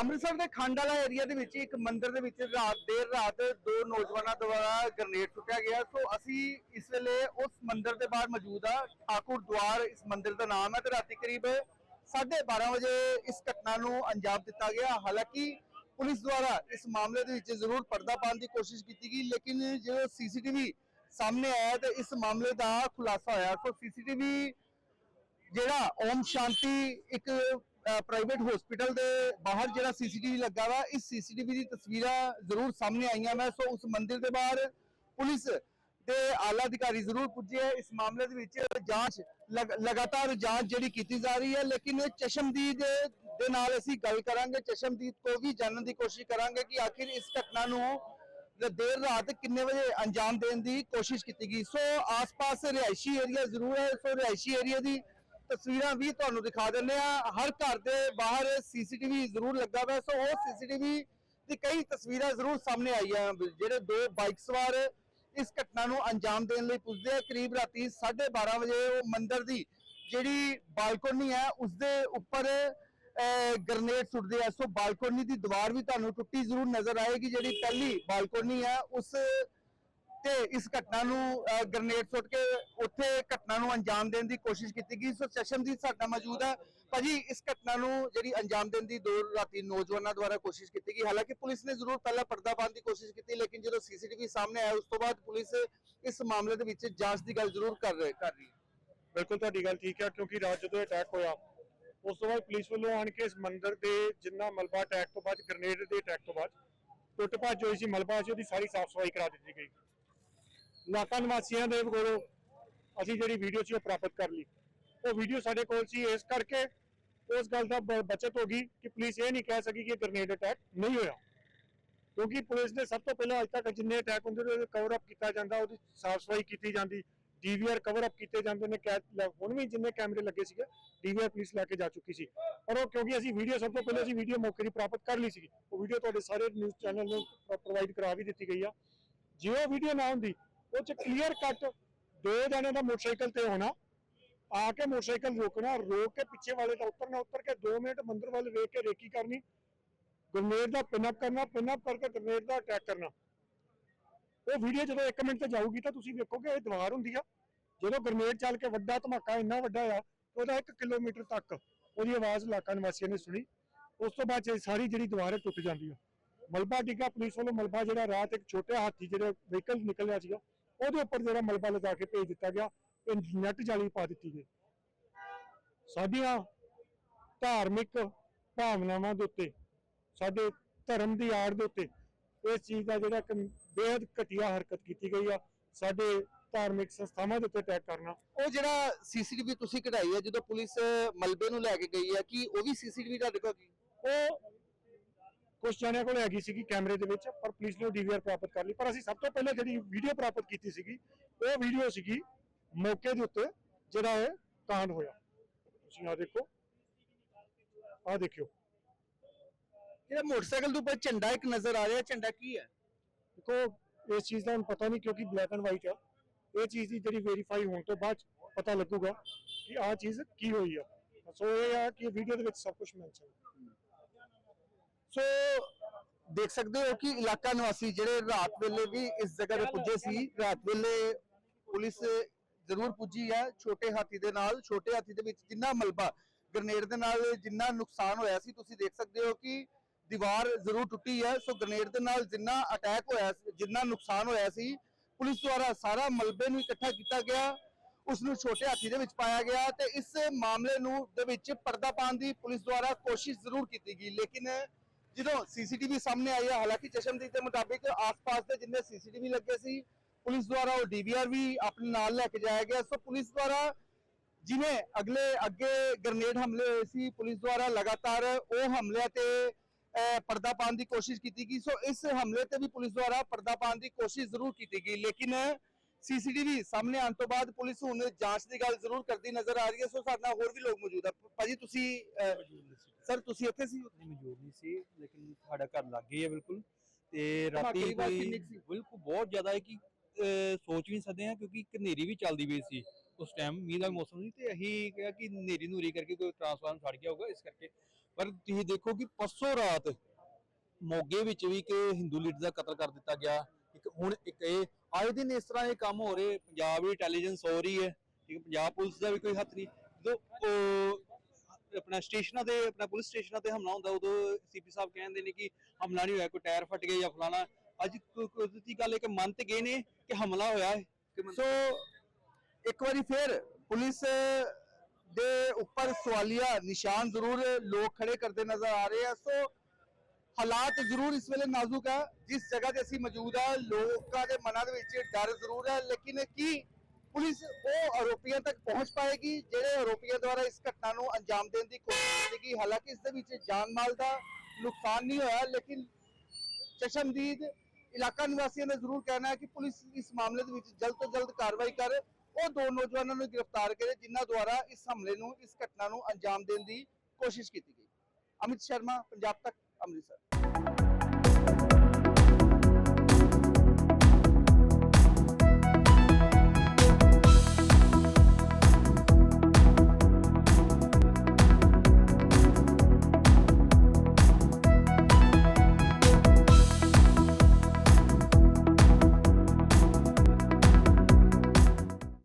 ਅੰਮ੍ਰਿਤਸਰ ਦੇ ਖੰਡ ਵਾਲਾ ਏਰੀਆ ਦੇ ਵਿੱਚ ਇੱਕ ਮੰਦਿਰ ਦੇ ਵਿੱਚ ਰਾਤ, ਦੇਰ ਰਾਤ ਦੋ ਨੌਜਵਾਨਾਂ ਦੁਆਰਾ ਗ੍ਰਨੇਡ ਸੁੱਟਿਆ ਗਿਆ। ਸੋ ਅਸੀਂ ਇਸ ਵੇਲੇ ਉਸ ਮੰਦਿਰ ਦੇ ਬਾਹਰ ਮੌਜੂਦ ਆ। ਠਾਕੁਰ ਦੁਆਰ ਇਸ ਮੰਦਿਰ ਦਾ ਨਾਮ ਹੈ ਤੇ ਰਾਤੀ ਕਰੀਬ 12:30 ਵਜੇ ਇਸ ਘਟਨਾ ਨੂੰ ਅੰਜਾਮ ਦਿੱਤਾ ਗਿਆ। ਹਾਲਾਂਕਿ ਪੁਲਿਸ ਦੁਆਰਾ ਇਸ ਮਾਮਲੇ ਦੇ ਵਿੱਚ ਜ਼ਰੂਰ ਪਰਦਾ ਪਾਉਣ ਦੀ ਕੋਸ਼ਿਸ਼ ਕੀਤੀ ਗਈ, ਲੇਕਿਨ ਜਦੋਂ ਸੀਸੀਟੀਵੀ ਸਾਹਮਣੇ ਆਇਆ ਤੇ ਇਸ ਮਾਮਲੇ ਦਾ ਖੁਲਾਸਾ ਹੋਇਆ। ਸੋ ਸੀਸੀਟੀਵੀ ਜਿਹੜਾ ਓਮ ਸ਼ਾਂਤੀ ਇੱਕ ਪ੍ਰਾਈਵੇਟ ਹਸਪੀਟਲ ਦੇ ਬਾਹਰ ਜਿਹੜਾ ਸੀਸੀਟੀਵੀ ਲੱਗਾ ਵਾ, ਇਸ ਸੀਸੀਟੀਵੀ ਦੀ ਤਸਵੀਰਾਂ ਜ਼ਰੂਰ ਸਾਹਮਣੇ ਆਈਆਂ ਮੈਂ, ਸੋ ਉਸ ਮੰਦਿਰ ਦੇ ਬਾਹਰ ਪੁਲਿਸ ਦੇ ਆਲਾ ਅਧਿਕਾਰੀ ਜ਼ਰੂਰ ਪੁੱਜੇ ਇਸ ਮਾਮਲੇ ਦੇ ਵਿੱਚ ਜਾਂਚ ਲਗਾਤਾਰ ਜਾਂਚ ਜਿਹੜੀ ਕੀਤੀ ਜਾ ਰਹੀ ਹੈ, ਲੇਕਿਨ ਚਸ਼ਮਦੀਦ ਦੇ ਦੇ ਨਾਲ ਅਸੀਂ ਗੱਲ ਕਰਾਂਗੇ, ਚਸ਼ਮਦੀਦ ਤੋਂ ਵੀ ਜਾਣਨ ਦੀ ਕੋਸ਼ਿਸ਼ ਕਰਾਂਗੇ ਕਿ ਆਖਿਰ ਇਸ ਘਟਨਾ ਨੂੰ ਦੇਰ ਰਾਤ ਕਿੰਨੇ ਵਜੇ ਅੰਜਾਮ ਦੇਣ ਦੀ ਕੋਸ਼ਿਸ਼ ਕੀਤੀ ਗਈ। ਸੋ ਆਸ-ਪਾਸ ਰਿਹਾਇਸ਼ੀ ਏਰੀਆ ਜ਼ਰੂਰ ਹੈ, ਸੋ ਰਿਹਾਇਸ਼ੀ ਏਰੀਆ ਦੀ ਤਸਵੀਰਾਂ ਵੀ ਤੁਹਾਨੂੰ ਦਿਖਾ ਦਿੰਦੇ ਆ ਹਰ ਘਰ ਦੇ ਬਾਹਰ ਸੀਸੀਟੀਵੀ ਜ਼ਰੂਰ ਲੱਗਾ ਹੋਇਆ। ਸੋ ਉਹ ਸੀਸੀਟੀਵੀ ਦੀ ਕਈ ਤਸਵੀਰਾਂ ਜ਼ਰੂਰ ਸਾਹਮਣੇ ਆਈਆਂ। ਜਿਹੜੇ ਦੋ ਬਾਈਕ ਸਵਾਰ ਇਸ ਘਟਨਾ ਨੂੰ ਅੰਜਾਮ ਦੇਣ ਲਈ ਪੁੱਜਦੇ ਆ। ਕਰੀਬ ਰਾਤੀ 12:30 ਵਜੇ ਉਹ ਮੰਦਿਰ ਦੀ ਜਿਹੜੀ ਬਾਲਕੋਨੀ ਹੈ ਉਸ ਦੇ ਉੱਪਰ ਗ੍ਰਨੇਡ ਸੁੱਟਦੇ ਆ। ਸੋ ਬਾਲਕੋਨੀ ਦੀ ਦੀਵਾਰ ਵੀ ਤੁਹਾਨੂੰ ਟੁੱਟੀ ਜ਼ਰੂਰ ਨਜ਼ਰ ਆਏਗੀ। ਜਿਹੜੀ ਪਹਿਲੀ ਬਾਲਕੋਨੀ ਹੈ, ਉਸ ਤੇ ਇਸ ਘਟਨਾ ਨੂੰ ਗ੍ਰਨੇਡ ਸੁੱਟ ਕੇ ਉੱਥੇ ਘਟਨਾ ਨੂੰ ਅੰਜਾਮ ਦੇਣ ਦੀ ਕੋਸ਼ਿਸ਼ ਕੀਤੀ ਗਈ। ਸੋ ਚਸ਼ਮਦੀਦ ਸਾਡਾ ਮੌਜੂਦ ਹੈ। ਭਾਜੀ, ਇਸ ਘਟਨਾ ਨੂੰ ਜਿਹੜੀ ਅੰਜਾਮ ਦੇਣ ਦੀ ਦੋ ਰਾਤੀ ਨੌਜਵਾਨਾਂ ਦੁਆਰਾ ਕੋਸ਼ਿਸ਼ ਕੀਤੀ ਗਈ। ਹਾਲਾਂਕਿ ਪੁਲਿਸ ਨੇ ਜ਼ਰੂਰ ਪਹਿਲਾਂ ਪਰਦਾ ਪਾਉਣ ਦੀ ਕੋਸ਼ਿਸ਼ ਕੀਤੀ, ਲੇਕਿਨ ਜਦੋਂ ਸੀਸੀਟੀਵੀ ਸਾਹਮਣੇ ਆਇਆ, ਉਸ ਤੋਂ ਬਾਅਦ ਪੁਲਿਸ ਇਸ ਮਾਮਲੇ ਦੇ ਵਿੱਚ ਜਾਂਚ ਦੀ ਗੱਲ ਜ਼ਰੂਰ ਕਰ ਰਹੀ ਕਰ ਰਹੀ ਹੈ। ਬਿਲਕੁਲ, ਤੁਹਾਡੀ ਗੱਲ ਠੀਕ ਹੈ। ਕਿਉਂਕਿ ਰਾਤ ਜਦੋਂ ਅਟੈਕ ਹੋਇਆ, ਉਸ ਤੋਂ ਬਾਅਦ ਪੁਲਿਸ ਵੱਲੋਂ ਆਣ ਕੇ ਇਸ ਮੰਦਿਰ ਦੇ ਜਿੰਨਾ ਮਲਬਾ ਅਟੈਕ ਤੋਂ ਬਾਅਦ ਗ੍ਰਨੇਡ ਦੇ ਅਟੈਕ ਤੋਂ ਬਾਅਦ ਟੁੱਟ ਭੱਜ ਹੋਈ ਸੀ, ਮਲਬਾ ਸੀ, ਉਹਦੀ ਸਾਰੀ ਸਾਫ਼ ਸਫ਼ਾਈ ਕਰਾ ਦਿੱਤੀ ਗਈ। ਇਲਾਕਾ ਨਿਵਾਸੀਆਂ ਦੇ ਕੋਲੋਂ ਅਸੀਂ ਜਿਹੜੀ ਵੀਡੀਓ ਸੀ ਉਹ ਪ੍ਰਾਪਤ ਕਰ ਲਈ। ਉਹ ਵੀਡੀਓ ਸਾਡੇ ਕੋਲ ਸੀ, ਇਸ ਕਰਕੇ ਉਸ ਗੱਲ ਦਾ ਬ- ਬਚਤ ਹੋ ਗਈ ਕਿ ਪੁਲਿਸ ਇਹ ਨਹੀਂ ਕਹਿ ਸਕੀ ਕਿ ਗ੍ਰਨੇਡ ਅਟੈਕ ਨਹੀਂ ਹੋਇਆ। ਕਿਉਂਕਿ ਪੁਲਿਸ ਨੇ ਸਭ ਤੋਂ ਪਹਿਲਾਂ ਅੱਜ ਤੱਕ ਜਿੰਨੇ ਅਟੈਕ ਹੁੰਦੇ ਨੇ ਕਵਰ ਅਪ ਕੀਤਾ ਜਾਂਦਾ, ਉਹਦੀ ਸਾਫ਼ ਸਫ਼ਾਈ ਕੀਤੀ ਜਾਂਦੀ ਡੀਵੀਆਰ ਕਵਰ ਅਪ ਕੀਤੇ ਜਾਂਦੇ ਨੇ, ਕੈ- ਲੈ- ਹੁਣ ਵੀ ਜਿੰਨੇ ਕੈਮਰੇ ਲੱਗੇ ਸੀਗੇ ਡੀਵੀਆਰ ਪੁਲਿਸ ਲੈ ਕੇ ਜਾ ਚੁੱਕੀ ਸੀ। ਪਰ ਉਹ ਕਿਉਂਕਿ ਅਸੀਂ ਵੀਡੀਓ ਸਭ ਤੋਂ ਪਹਿਲਾਂ ਅਸੀਂ ਵੀਡੀਓ ਮੌਕੇ ਦੀ ਪ੍ਰਾਪਤ ਕਰ ਲਈ ਸੀ ਉਹ ਵੀਡੀਓ ਤੁਹਾਡੇ ਸਾਰੇ ਨਿਊਜ਼ ਚੈਨਲ ਨੂੰ ਪ੍ਰੋਵਾਈਡ ਕਰਾ ਵੀ ਦਿੱਤੀ ਗਈ ਆ। ਜੇ ਉਹ ਵੀਡੀਓ ਨਾ ਹੁੰਦੀ ਉਹ ਚ ਕਲੀਅਰ ਕੱਟ ਦੋ ਜਣਿਆਂ ਦਾ ਮੋਟਰਸਾਈਕਲ ਤੇ ਹੋਣਾ, ਆ ਕੇ ਮੋਟਰਸਾਈਕਲ ਰੋਕਣਾ, ਰੋਕ ਕੇ ਪਿੱਛੇ ਵਾਲੇ ਦਾ ਉਤਰਨਾ, ਉਤਰ ਕੇ 2 ਮਿੰਟ ਮੰਦਰ ਵੱਲ ਵੇਖ ਕੇ ਰੇਕੀ ਕਰਨੀ ਗ੍ਰਨੇਡ ਦਾ ਪਿਨ ਕਰਨਾ ਪਿਨ ਕਰਕੇ ਗ੍ਰਨੇਡ ਦਾ ਅਟੈਕ ਕਰਨਾ। ਉਹ ਵੀਡੀਓ ਜਦੋਂ 1 ਮਿੰਟ ਤੇ ਜਾਊਗੀ ਤਾਂ ਤੁਸੀਂ ਵੇਖੋਗੇ ਇਹ ਦੀਵਾਰ ਹੁੰਦੀ ਆ, ਜਦੋਂ ਗ੍ਰਨੇਡ ਚੱਲ ਕੇ ਵੱਡਾ ਧਮਾਕਾ ਇੰਨਾ ਵੱਡਾ ਆ ਉਹਦਾ 1 ਕਿਲੋਮੀਟਰ ਤੱਕ ਉਹਦੀ ਆਵਾਜ਼ ਇਲਾਕਾ ਨਿਵਾਸੀਆਂ ਨੇ ਸੁਣੀ, ਉਸ ਤੋਂ ਬਾਅਦ ਸਾਰੀ ਜਿਹੜੀ ਦੀਵਾਰ ਹੈ ਟੁੱਟ ਜਾਂਦੀ ਆ। ਮਲਬਾ ਡਿੱਗਾ, ਪੁਲਿਸ ਵੱਲੋਂ ਮਲਬਾ ਜਿਹੜਾ ਰਾਤ ਇੱਕ ਛੋਟੇ ਹਾਥੀ ਜਿਹੜੇ ਵਹੀਕਲ ਨਿਕਲਿਆ ਸੀਗਾ ਉਹਦੇ ਉੱਪਰ ਜਿਹੜਾ ਮਲਬਾ ਲਗਾ ਕੇ ਭੇਜ ਦਿੱਤਾ ਗਿਆ ਇਹ ਨੈਟ ਜਾਲੀ ਪਾ ਦਿੱਤੀ ਗਈ। ਸਾਡੀਆਂ ਧਾਰਮਿਕ ਭਾਵਨਾਵਾਂ ਦੇ ਉੱਤੇ ਸਾਡੇ ਧਰਮ ਦੀ ਆੜ ਦੇ ਉੱਤੇ ਇਸ ਚੀਜ਼ ਦਾ ਜਿਹੜਾ ਇੱਕ ਬੇहद ਘਟੀਆ ਹਰਕਤ ਕੀਤੀ ਗਈ ਆ ਸਾਡੇ ਧਾਰਮਿਕ ਸੰਸਥਾਵਾਂ ਦੇ ਉੱਤੇ ਅਟੈਕ ਕਰਨਾ। ਉਹ ਜਿਹੜਾ ਸੀਸੀਟੀਵੀ ਤੁਸੀਂ ਕਢਾਈ ਹੈ ਜਦੋਂ ਪੁਲਿਸ ਮਲਬੇ ਨੂੰ ਲੈ ਕੇ ਗਈ ਹੈ ਕਿ ਉਹ ਵੀ ਸੀਸੀਟੀਵੀ ਤੁਹਾਡੇ ਕੋਲ ਉਹ ਕੁਝ ਜਣਿਆਂ ਕੋਲ ਹੈਗੀ ਸੀਗੀ ਕੈਮਰੇ ਦੇ ਵਿੱਚ ਪਰ ਪੁਲਿਸ ਨੇ ਡੀਵੀਆਰ ਪ੍ਰਾਪਤ ਕਰ ਲਈ। ਪਰ ਅਸੀਂ ਸਭ ਤੋਂ ਪਹਿਲਾਂ ਜਿਹੜੀ ਵੀਡੀਓ ਪ੍ਰਾਪਤ ਕੀਤੀ ਸੀਗੀ ਉਹ ਵੀਡੀਓ ਸੀਗੀ ਮੌਕੇ ਦੇ ਉੱਤੇ ਜਿਹੜਾ ਇਹ ਕਾਂਡ ਹੋਇਆ। ਤੁਸੀਂ ਆ ਦੇਖੋ ਆ ਦੇਖਿਓ। ਜਿਹੜਾ ਮੋਟਰਸਾਈਕਲ ਦੇ ਉੱਪਰ ਝੰਡਾ ਇੱਕ ਨਜ਼ਰ ਆ ਰਿਹਾ ਝੰਡਾ ਕੀ ਹੈ? ਦੇਖੋ ਇਸ ਚੀਜ਼ ਦਾ ਹੁਣ ਪਤਾ ਨਹੀਂ ਕਿਉਂਕਿ ਬਲੈਕ ਐਂਡ ਵਾਈਟ ਆ। ਇਹ ਚੀਜ਼ ਦੀ ਜਿਹੜੀ ਵੈਰੀਫਾਈ ਹੋਣ ਤੋਂ ਬਾਅਦ ਪਤਾ ਲੱਗੂਗਾ ਕਿ ਆਹ ਚੀਜ਼ ਕੀ ਹੋਈ ਆ। ਸੋ ਇਹ ਆ ਕਿ ਵੀਡੀਓ ਦੇ ਵਿੱਚ ਸਭ ਕੁਝ ਮੈਂਸ਼ਨ ਸੋ ਦੇਖ ਸਕਦੇ ਹੋ ਕਿ ਇਲਾਕਾ ਨਿਵਾਸੀ ਜਿਹੜੇ ਰਾਤ ਵੇਲੇ ਵੀ ਇਸ ਜਗ੍ਹਾ ਤੇ ਪੁੱਜੇ ਸੀ, ਰਾਤ ਵੇਲੇ ਪੁਲਿਸ ਜ਼ਰੂਰ ਪੁੱਜੀ ਹੈ ਛੋਟੇ ਹਾਥੀ ਦੇ ਨਾਲ, ਛੋਟੇ ਹਾਥੀ ਦੇ ਵਿੱਚ ਜਿੰਨਾ ਮਲਬਾ ਗ੍ਰਨੇਡ ਦੇ ਨਾਲ ਜਿੰਨਾ ਨੁਕਸਾਨ ਹੋਇਆ ਸੀ, ਤੁਸੀਂ ਦੇਖ ਸਕਦੇ ਹੋ ਕਿ ਦੀਵਾਰ ਜ਼ਰੂਰ ਟੁੱਟੀ ਹੈ ਸੋ ਗ੍ਰਨੇਡ ਦੇ ਨਾਲ ਜਿੰਨਾ ਅਟੈਕ ਹੋਇਆ ਜਿੰਨਾ ਨੁਕਸਾਨ ਹੋਇਆ ਸੀ, ਪੁਲਿਸ ਦੁਆਰਾ ਸਾਰਾ ਮਲਬੇ ਨੂੰ ਇਕੱਠਾ ਕੀਤਾ ਗਿਆ ਉਸ ਨੂੰ ਛੋਟੇ ਹਾਥੀ ਦੇ ਵਿੱਚ ਪਾਇਆ ਗਿਆ ਤੇ ਇਸ ਮਾਮਲੇ ਨੂੰ ਦੇ ਵਿੱਚ ਪਰਦਾ ਪਾਉਣ ਦੀ ਪੁਲਿਸ ਦੁਆਰਾ ਕੋਸ਼ਿਸ਼ ਜ਼ਰੂਰ ਕੀਤੀ ਗਈ। ਲੇਕਿਨ ਜਦੋਂ ਸੀਸੀਟੀਵੀ ਸਾਹਮਣੇ ਆਈ ਹੈ ਹਾਲਾਂਕਿ ਚਸ਼ਮਦੀਦ ਦੇ ਮੁਤਾਬਿਕ ਆਸ-ਪਾਸ ਦੇ ਜਿੰਨੇ ਸੀਸੀਟੀਵੀ ਲੱਗੇ ਸੀ, ਪੁਲਿਸ ਦੁਆਰਾ ਉਹ ਡੀਵੀਆਰ ਵੀ ਆਪਣੇ ਨਾਲ ਲੈ ਕੇ ਜਾਇਆ ਗਿਆ। ਸੋ ਪੁਲਿਸ ਦੁਆਰਾ ਜਿਵੇਂ ਅਗਲੇ ਅੱਗੇ ਗ੍ਰਨੇਡ ਹਮਲੇ ਹੋਏ ਸੀ, ਪੁਲਿਸ ਦੁਆਰਾ ਲਗਾਤਾਰ ਉਹ ਹਮਲਿਆਂ ਤੇ ਪਰਦਾ ਪਾਉਣ ਦੀ ਕੋਸ਼ਿਸ਼ ਕੀਤੀ ਗਈ। ਸੋ ਇਸ ਹਮਲੇ ਤੇ ਵੀ ਪੁਲਿਸ ਦੁਆਰਾ ਪਰਦਾ ਪਾਉਣ ਦੀ ਕੋਸ਼ਿਸ਼ ਜ਼ਰੂਰ ਕੀਤੀ ਗਈ। ਲੇਕਿਨ ਸੀਸੀਟੀਵੀ ਸਾਹਮਣੇ ਆਉਣ ਤੋਂ ਬਾਅਦ ਪੁਲਿਸ ਹੁਣ ਜਾਂਚ ਦੀ ਗੱਲ ਜ਼ਰੂਰ ਕਰਦੀ ਨਜ਼ਰ ਆ ਰਹੀ ਹੈ। ਸੋ ਸਾਡੇ ਨਾਲ ਹੋਰ ਵੀ ਲੋਕ ਮੌਜੂਦ ਆ। ਭਾਜੀ, ਤੁਸੀਂ ਸਰ ਤੁਸੀਂ ਇੱਥੇ ਸੀ? ਨਹੀਂ ਮੌਜੂਦ ਨਹੀਂ ਸੀ ਲੇਕਿਨ ਸਾਡਾ ਘਰ ਲੱਗੇ ਹੈ ਬਿਲਕੁਲ। ਤੇ ਰਾਤੀ ਕੋਈ? ਬਿਲਕੁਲ ਬਹੁਤ ਜ਼ਿਆਦਾ ਹੈ ਕਿ ਸੋਚ ਵੀ ਸਕਦੇ ਆ ਕਿਉਂਕਿ ਹਨੇਰੀ ਵੀ ਚੱਲਦੀ ਪਈ ਸੀ ਉਸ ਟਾਈਮ ਮੀਂਹ ਦਾ ਮੌਸਮ ਸੀ ਤੇ ਅਸੀਂ ਕਿਹਾ ਕਿ ਹਨੇਰੀ ਨੂਰੀ ਕਰਕੇ ਕੋਈ ਟਰਾਂਸਫਾਰਮ ਸੜ ਗਿਆ ਹੋਊਗਾ ਇਸ ਕਰਕੇ। ਪਰ ਤੁਸੀਂ ਦੇਖੋ ਕਿ ਪਰਸੋਂ ਰਾਤ ਮੋਗੇ ਵਿੱਚ ਵੀ ਕਿ ਹਿੰਦੂ ਲੀਡਰ ਦਾ ਕਤਲ ਕਰ ਦਿੱਤਾ ਗਿਆ। ਇੱਕ ਹੁਣ ਇੱਕ ਇਹ ਆਏ ਦਿਨ ਇਸ ਤਰ੍ਹਾਂ ਇਹ ਕੰਮ ਹੋ ਰਹੇ ਪੰਜਾਬ ਦੀ ਇੰਟੈਲੀਜੈਂਸ ਹੋ ਰਹੀ ਹੈ। ਠੀਕ ਪੰਜਾਬ ਪੁਲਿਸ ਦਾ ਵੀ ਕੋਈ ਹੱਥ ਨਹੀਂ। ਜਦੋਂ ਆਪਣਾ ਸਟੇਸ਼ਨਾਂ ਤੇ, ਆਪਣਾ ਪੁਲਿਸ ਸਟੇਸ਼ਨਾਂ ਤੇ ਹਮਲਾ ਹੁੰਦਾ, ਉਦੋਂ ਸੀਪੀ ਸਾਹਿਬ ਕਹਿੰਦੇ ਨੇ ਕਿ ਹਮਲਾ ਨਹੀਂ ਹੋਇਆ, ਕੋਈ ਟਾਇਰ ਫਟ ਗਿਆ ਜਾਂ ਫਲਾਣਾ। ਅੱਜ ਕੁਦਰਤੀ ਗੱਲ ਹੈ ਕਿ ਮੰਨ ਤੇ ਗਏ ਨੇ ਕਿ ਹਮਲਾ ਹੋਇਆ ਹੈ ਸੋ, ਇੱਕ ਵਾਰੀ ਫਿਰ ਪੁਲਿਸ ਦੇ ਉੱਪਰ ਸਵਾਲੀਆ ਨਿਸ਼ਾਨ ਜ਼ਰੂਰ ਲੋਕ ਖੜੇ ਕਰਦੇ ਨਜ਼ਰ ਆ ਰਹੇ ਆ। ਸੋ, ਹਾਲਾਤ ਜ਼ਰੂਰ ਇਸ ਵੇਲੇ ਨਾਜ਼ੁਕ ਆ। ਜਿਸ ਜਗ੍ਹਾ ਤੇ ਅਸੀਂ ਮੌਜੂਦ ਆ, ਲੋਕਾਂ ਦੇ ਮਨਾਂ ਦੇ ਵਿੱਚ ਡਰ ਜ਼ਰੂਰ ਹੈ, ਲੇਕਿਨ ਕੀ ਪੁਲਿਸ ਉਹ ਆਰੋਪੀਆਂ ਤੱਕ ਪਹੁੰਚ ਪਾਏਗੀ, ਜਿਹੜੇ ਆਰੋਪੀਆਂ ਦੁਆਰਾ ਇਸ ਘਟਨਾ ਨੂੰ ਅੰਜਾਮ ਦੇਣ ਦੀ ਕੋਸ਼ਿਸ਼ ਕੀਤੀ ਹਾਲਾਂਕਿ ਇਸ ਦੇ ਵਿੱਚ ਜਾਨ ਮਾਲ ਦਾ ਨੁਕਸਾਨ ਨਹੀਂ ਹੋਇਆ, ਲੇਕਿਨ ਚਸ਼ਮਦੀਦ ਇਲਾਕਾ ਨਿਵਾਸੀਆਂ ਦਾ ਜ਼ਰੂਰ ਕਹਿਣਾ ਹੈ ਕਿ ਪੁਲਿਸ ਇਸ ਮਾਮਲੇ ਦੇ ਵਿੱਚ ਜਲਦ ਤੋਂ ਜਲਦ ਕਾਰਵਾਈ ਕਰ। ਉਹ ਦੋ ਨੌਜਵਾਨਾਂ ਨੂੰ ਗ੍ਰਿਫਤਾਰ ਕਰੇ, ਜਿਨ੍ਹਾਂ ਦੁਆਰਾ ਇਸ ਹਮਲੇ ਨੂੰ, ਇਸ ਘਟਨਾ ਨੂੰ ਅੰਜਾਮ ਦੇਣ ਦੀ ਕੋਸ਼ਿਸ਼ ਕੀਤੀ ਗਈ। ਅਮਿਤ ਸ਼ਰਮਾ, ਪੰਜਾਬ ਤੱਕ, ਅੰਮ੍ਰਿਤਸਰ।